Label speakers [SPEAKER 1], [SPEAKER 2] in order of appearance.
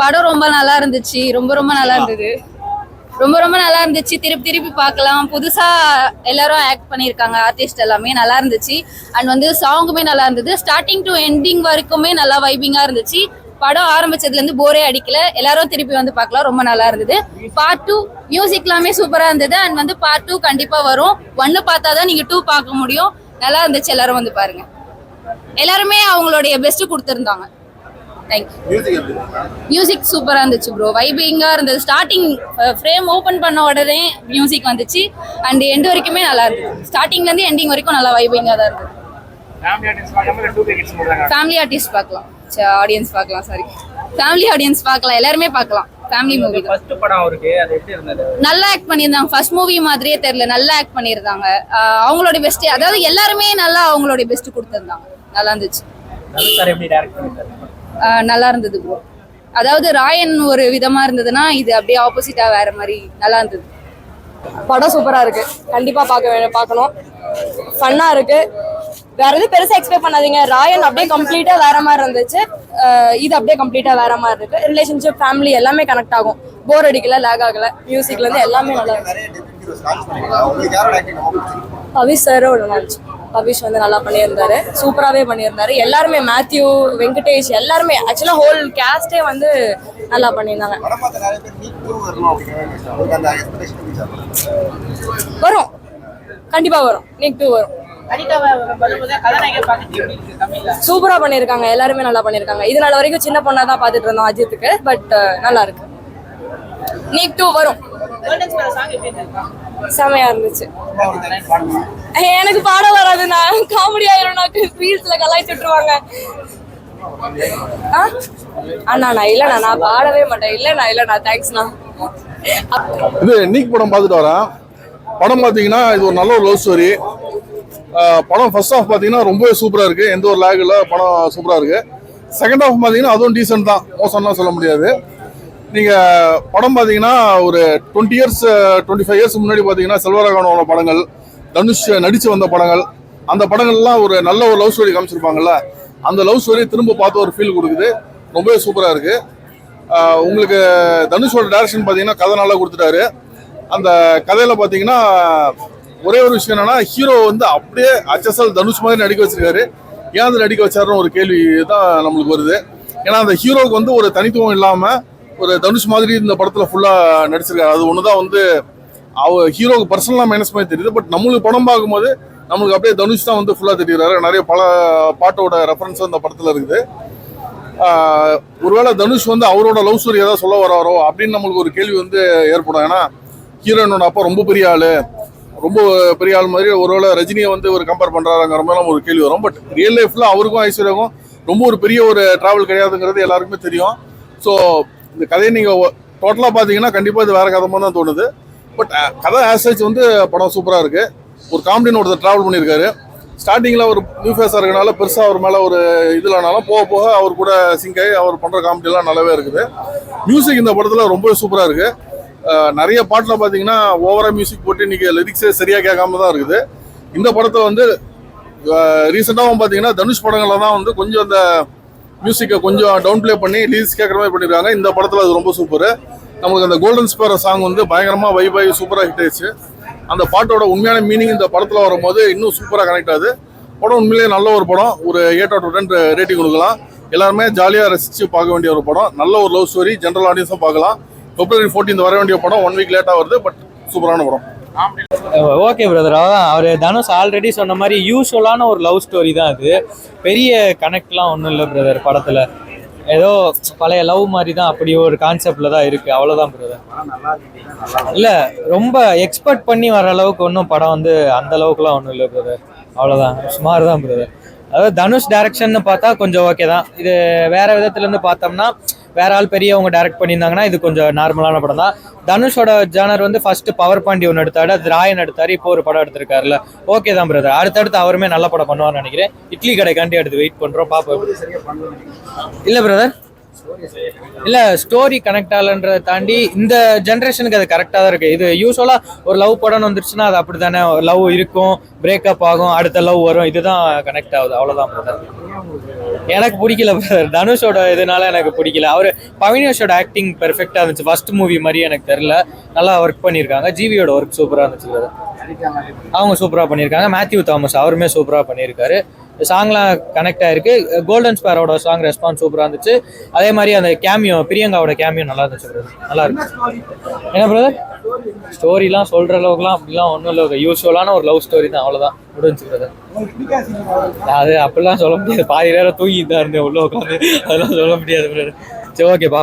[SPEAKER 1] படம் ரொம்ப நல்லா இருந்துச்சு. ரொம்ப ரொம்ப நல்லா இருந்தது. ரொம்ப ரொம்ப நல்லா இருந்துச்சு. திருப்பி திருப்பி பார்க்கலாம். புதுசா எல்லாரும் ஆக்ட் பண்ணியிருக்காங்க ஆர்டிஸ்ட் எல்லாமே. நல்லா இருந்துச்சு. அண்ட் வந்து சாங்குமே நல்லா இருந்தது. ஸ்டார்டிங் டு எண்டிங் வரைக்குமே நல்லா வைபிங்கா இருந்துச்சு. படம் ஆரம்பிச்சதுல இருந்து போரே அடிக்கல. எல்லாரும் திருப்பி வந்து பார்க்கலாம். ரொம்ப நல்லா இருந்தது. பார்ட் டூ மியூசிக் எல்லாமே சூப்பரா இருந்தது. அண்ட் வந்து பார்ட் டூ கண்டிப்பா வரும். ஒன்னு பார்த்தாதான் நீங்க டூ பார்க்க முடியும். நல்லா இருந்துச்சு. எல்லாரும் வந்து பாருங்க. எல்லாருமே அவங்களுடைய பெஸ்ட் கொடுத்துருந்தாங்க. தேங்க்யூ
[SPEAKER 2] மியூசிக் எப்படி இருக்கு?
[SPEAKER 1] மியூசிக் சூப்பரா இருந்துச்சு ப்ரோ வைபிங்கா இருந்தது. ஸ்டார்டிங் ஃப்ரேம் ஓபன் பண்ண உடனே மியூசிக் வந்துச்சு. அண்ட் எண்ட் வரைக்குமே நல்லா இருந்தது. ஸ்டார்டிங்ல இருந்து எண்டிங் வரைக்கும் நல்லா வைபிங்கா தான் இருந்தது.
[SPEAKER 3] ஃபேமிலி
[SPEAKER 1] ஆர்டிஸ்ட் பார்க்கலாம். ஆடியன்ஸ் பார்க்கலாம் சாரி ஃபேமிலி ஆடியன்ஸ் பார்க்கலாம் எல்லாருமே பார்க்கலாம். ஃபேமிலி மூவி தான்.
[SPEAKER 3] ஃபர்ஸ்ட் படம் அவருக்கு அது எப்படி இருந்தது?
[SPEAKER 1] நல்லா ஆக்ட் பண்ணியிருந்தாங்க. ஃபர்ஸ்ட் மூவி மாதிரியே தெரியல நல்லா ஆக்ட் பண்ணியிருந்தாங்க. அவங்களோட பெஸ்ட் அதாவது எல்லாருமே நல்லா அவங்களோட பெஸ்ட் கொடுத்துருந்தாங்க. நல்லா இருந்துச்சு.
[SPEAKER 3] நல்ல
[SPEAKER 1] நல்லா இருந்தது ப்ரோ அதாவது ராயன் ஒரு விதமா இருந்ததுன்னா இது அப்படியே ஆப்போசிட்டா வேற மாதிரி நல்லா இருந்தது.
[SPEAKER 4] படம் சூப்பரா இருக்கு. கண்டிப்பா பார்க்க வேணும் பார்க்கணும். ஃபன்னா இருக்கு. வேற எதுவும் பெருசா எக்ஸ்பெக்ட் பண்ணாதீங்க. ராயன் அப்படியே கம்ப்ளீட்டா வேற மாதிரி இருந்துச்சு. அஹ் இது அப்படியே கம்ப்ளீட்டா வேற மாதிரி இருக்கு. ரிலேஷன்ஷிப் ஃபேமிலி எல்லாமே கனெக்ட் ஆகும். போர் அடிக்கல லேக் ஆகல. மியூசிக்ல இருந்து எல்லாமே நல்லா இருக்கு
[SPEAKER 2] நிறைய different heroes launch பண்ணிருக்காங்க.
[SPEAKER 4] பவிஷ் வந்து நல்லா பண்ணியிருந்தாரு. சூப்பராகவே பண்ணியிருந்தாரு. எல்லாருமே மேத்யூ வெங்கடேஷ் எல்லாருமே. ஆக்சுவலாக ஹோல் கேஸ்டே வந்து நல்லா பண்ணியிருந்தாங்க? வரும்? கண்டிப்பா வரும். நீக் டூ வரும். சூப்பரா பண்ணியிருக்காங்க. எல்லாருமே நல்லா பண்ணியிருக்காங்க. இது நாள் வரைக்கும் சின்ன பொண்ணா தான் பார்த்துட்டு இருந்தோம் அஜித்துக்கு. பட் நல்லா இருக்கு. நீக் டூ வரும்.
[SPEAKER 3] சாங் எப்படி இருந்திருக்கா
[SPEAKER 4] செமையா இருந்துச்சு.
[SPEAKER 3] பாடுமா?
[SPEAKER 4] எனக்கு பாட வராது. நான் ரீல்ஸ்ல கலாய்ச்சி விட்டுருவாங்க. அண்ணாண்ணா நான் இல்லண்ணா நான் பாடவே மாட்டேன். இல்லண்ணா இல்லண்ணா தேங்க்ஸ்ண்ணா
[SPEAKER 5] இது நீக் படம் பார்த்துட்டு வரேன். படம் பார்த்தீங்கன்னா இது ஒரு நல்ல ஒரு லவ் ஸ்டோரி படம் ஃபர்ஸ்ட் ஹாஃப் பார்த்தீங்கன்னா ரொம்பவே சூப்பராக இருக்குது எந்த ஒரு லேக் இல்லை படம் சூப்பராக இருக்குது செகண்ட் ஹாஃப் பார்த்தீங்கன்னா அதுவும் டீசென்ட் தான். மோசம்லாம் சொல்ல முடியாது. நீங்கள் படம் பார்த்தீங்கன்னா ஒரு twenty years twenty five years முன்னாடி பார்த்தீங்கன்னா செல்வராகவனோட படங்கள் தனுஷ் நடித்து வந்த படங்கள் அந்த படங்கள்லாம் ஒரு நல்ல ஒரு லவ் ஸ்டோரி காமிச்சிருப்பாங்கல்ல அந்த லவ் ஸ்டோரி திரும்ப பார்த்து ஒரு ஃபீல் கொடுக்குது. ரொம்பவே சூப்பராக இருக்குது உங்களுக்கு தனுஷோட டேரக்ஷன் பார்த்தீங்கன்னா கதை நல்லா கொடுத்துட்டாரு. அந்த கதையில் பார்த்தீங்கன்னா ஒரே ஒரு விஷயம் என்னன்னா ஹீரோ வந்து அப்படியே அச்சசல் தனுஷ் மாதிரி நடிக்க வச்சிருக்காரு. ஏன் அது நடிக்க வச்சாருன்னு ஒரு கேள்வி தான் நம்மளுக்கு வருது. ஏன்னா அந்த ஹீரோவுக்கு வந்து ஒரு தனித்துவம் இல்லாமல் ஒரு தனுஷ் மாதிரி இந்த படத்தில் ஃபுல்லாக நடிச்சிருக்காரு. அது ஒன்று தான் வந்து அவ ஹீரோவுக்கு பர்சனலாக மைனஸ் மாதிரி தெரியுது. பட் நம்மளுக்கு படம் பார்க்கும்போது நம்மளுக்கு அப்படியே தனுஷ் தான் வந்து ஃபுல்லாக தெரிகிறாரு நிறைய பல பாட்டோட ரெஃபரன்ஸ் அந்த படத்தில் இருக்குது. ஒருவேளை தனுஷ் வந்து அவரோட லவ் ஸ்டோரி ஏதாவது சொல்ல வராரோ அப்படின்னு நம்மளுக்கு ஒரு கேள்வி வந்து ஏற்படும். ஏன்னா ஹீரோயினோட அப்பா ரொம்ப பெரிய ஆள். ரொம்ப பெரிய ஆள் மாதிரி ஒருவேளை ரஜினியை வந்து ஒரு கம்பேர் பண்ணுறாருங்கிற மாதிரி ஒரு கேள்வி வரும். பட் ரியல் லைஃப்பில் அவருக்கும் ஐஸ்வர்யாவுக்கும் ரொம்ப ஒரு பெரிய ஒரு ட்ராவல் கிடையாதுங்கிறது எல்லாருக்குமே தெரியும். ஸோ இந்த கதையை நீங்கள் டோட்டலாக பார்த்தீங்கன்னா கண்டிப்பாக இது வேறு கதை மாதிரி தான் தோணுது. பட் கதை ஆசைச் வந்து படம் சூப்பராக இருக்குது ஒரு காமெடியன் ஒருத்தர் ட்ராவல் பண்ணியிருக்காரு. ஸ்டார்டிங்கில் அவர் நியூ ஃபேஸாக இருக்கனால பெருசாக அவர் மேலே ஒரு இதுலனாலும் போக போக அவர் கூட சிங்க் ஆகி அவர் பண்ணுற காமெடியெல்லாம் நல்லாவே இருக்குது. மியூசிக் இந்த படத்தில் ரொம்ப சூப்பராக இருக்குது நிறைய பாட்டில் பார்த்தீங்கன்னா ஓவராக மியூசிக் போட்டு இன்றைக்கி லிரிக்ஸே சரியாக கேட்காம தான் இருக்குது. இந்த படத்தை வந்து ரீசெண்டாகவும் பார்த்தீங்கன்னா தனுஷ் படங்களில் தான் வந்து கொஞ்சம் அந்த மியூசிக்கை கொஞ்சம் டவுன் ப்ளே பண்ணி லிரிக்ஸ் கேட்குற மாதிரி பண்ணியிருக்காங்க இந்த படத்தில் அது ரொம்ப சூப்பர் நமக்கு அந்த கோல்டன் ஸ்பேர சாங் வந்து பயங்கரமாக வைபாய் சூப்பராக ஹிட் ஆயிடுச்சு. அந்த பாட்டோட உண்மையான மீனிங் இந்த படத்தில் வரும்போது இன்னும் சூப்பராக கனெக்ட் ஆகுது. படம் உண்மையிலேயே நல்ல ஒரு படம். ஒரு எயிட் அவுட் டென் ரேட்டிங் கொடுக்கலாம். எல்லாருமே ஜாலியாக ரசித்து பார்க்க வேண்டிய ஒரு படம். நல்ல ஒரு லவ் ஸ்டோரி ஜென்ரல் ஆடியன்ஸும் பார்க்கலாம். பிப்ரவரி 14th வர வேண்டிய படம் ஒன் வீக் லேட்டாக வருது பட் சூப்பரான படம்.
[SPEAKER 6] ஓகே பிரதர் அதான் அவர் தனுஷ் ஆல்ரெடி சொன்ன மாதிரி யூஸ்வலான ஒரு லவ் ஸ்டோரி தான் அது. பெரிய கனெக்ட்லாம் ஒன்றும் இல்லை பிரதர் படத்தில். ஏதோ பழைய லவ் மாதிரி தான் அப்படி ஒரு கான்செப்டில் தான் இருக்குது அவ்வளோதான் பிரதர் இல்லை ரொம்ப எக்ஸ்பெக்ட் பண்ணி வர அளவுக்கு ஒன்றும் படம் வந்து அந்த அளவுக்குலாம் ஒன்றும் இல்லை பிரதர் அவ்வளோதான் சுமார் தான் பிரதர் அதாவது தனுஷ் டைரக்ஷன் பார்த்தா கொஞ்சம் ஓகே தான். இது வேற விதத்துலேருந்து பார்த்தோம்னா வேற ஆள் பெரியவங்க டைரக்ட் பண்ணியிருந்தாங்கன்னா இது கொஞ்சம் நார்மலான படம் தான். தனுஷோட ஜானர் வந்து ஃபர்ஸ்ட் பவர் பாண்டி ஒன்று எடுத்தாரு. அது ராயன் எடுத்தாரு. இப்போ ஒரு படம் எடுத்திருக்காருல்ல. ஓகே தான் பிரதர் அடுத்தடுத்து அவருமே நல்ல படம் பண்ணுவார்னு நினைக்கிறேன். இட்லி கடைக்காண்டி அடுத்து வெயிட் பண்ணுறோம் பார்ப்போம் இல்லை பிரதர் இல்ல ஸ்டோரி கனெக்ட் ஆகலன்றதை தாண்டி இந்த ஜென்ரேஷனுக்கு அது கரெக்டாக தான் இருக்கு. இது யூஸ்வலா ஒரு லவ் படம்னு வந்துருச்சுன்னா அது அப்படி தானே லவ் இருக்கும் பிரேக்கப் ஆகும் அடுத்த லவ் வரும். இதுதான் கனெக்ட் ஆகுது. அவ்வளவுதான் பிரதர் எனக்கு பிடிக்கல. தனுஷோட இதனால எனக்கு பிடிக்கல. அவர் பவினேஷோட ஆக்டிங் பெர்ஃபெக்டாக இருந்துச்சு. ஃபர்ஸ்ட் மூவி மாதிரி எனக்கு தெரில நல்லா ஒர்க் பண்ணியிருக்காங்க ஜிவியோட ஒர்க் சூப்பராக இருந்துச்சு. அவங்க சூப்பராக பண்ணியிருக்காங்க மேத்யூ தாமஸ் அவருமே சூப்பராக பண்ணியிருக்காரு சாங்லாம் கனெக்ட் ஆயிருக்கு. கோல்டன் ஸ்பேரோட சாங் ரெஸ்பான்ஸ் சூப்பராக இருந்துச்சு. அதே மாதிரி அந்த கேமியோ பிரியங்காவோட கேமியோ நல்லா இருந்துச்சு பிரதர் நல்லா இருக்கு என்ன பிரதர் ஸ்டோரிலாம் சொல்கிற அளவுக்குலாம் அப்படிலாம் ஒன்றும் இல்லை யூஸ்வலான ஒரு லவ் ஸ்டோரி தான். அவ்வளோதான் முடிஞ்சு பிரதர் அது அப்படிலாம் சொல்ல முடியாது. பாதி நேரம் தூங்கிட்டு தான் இருந்தேன் உள்ள உட்காந்து அதெல்லாம் சொல்ல முடியாது பிரதர் சரி ஓகே பா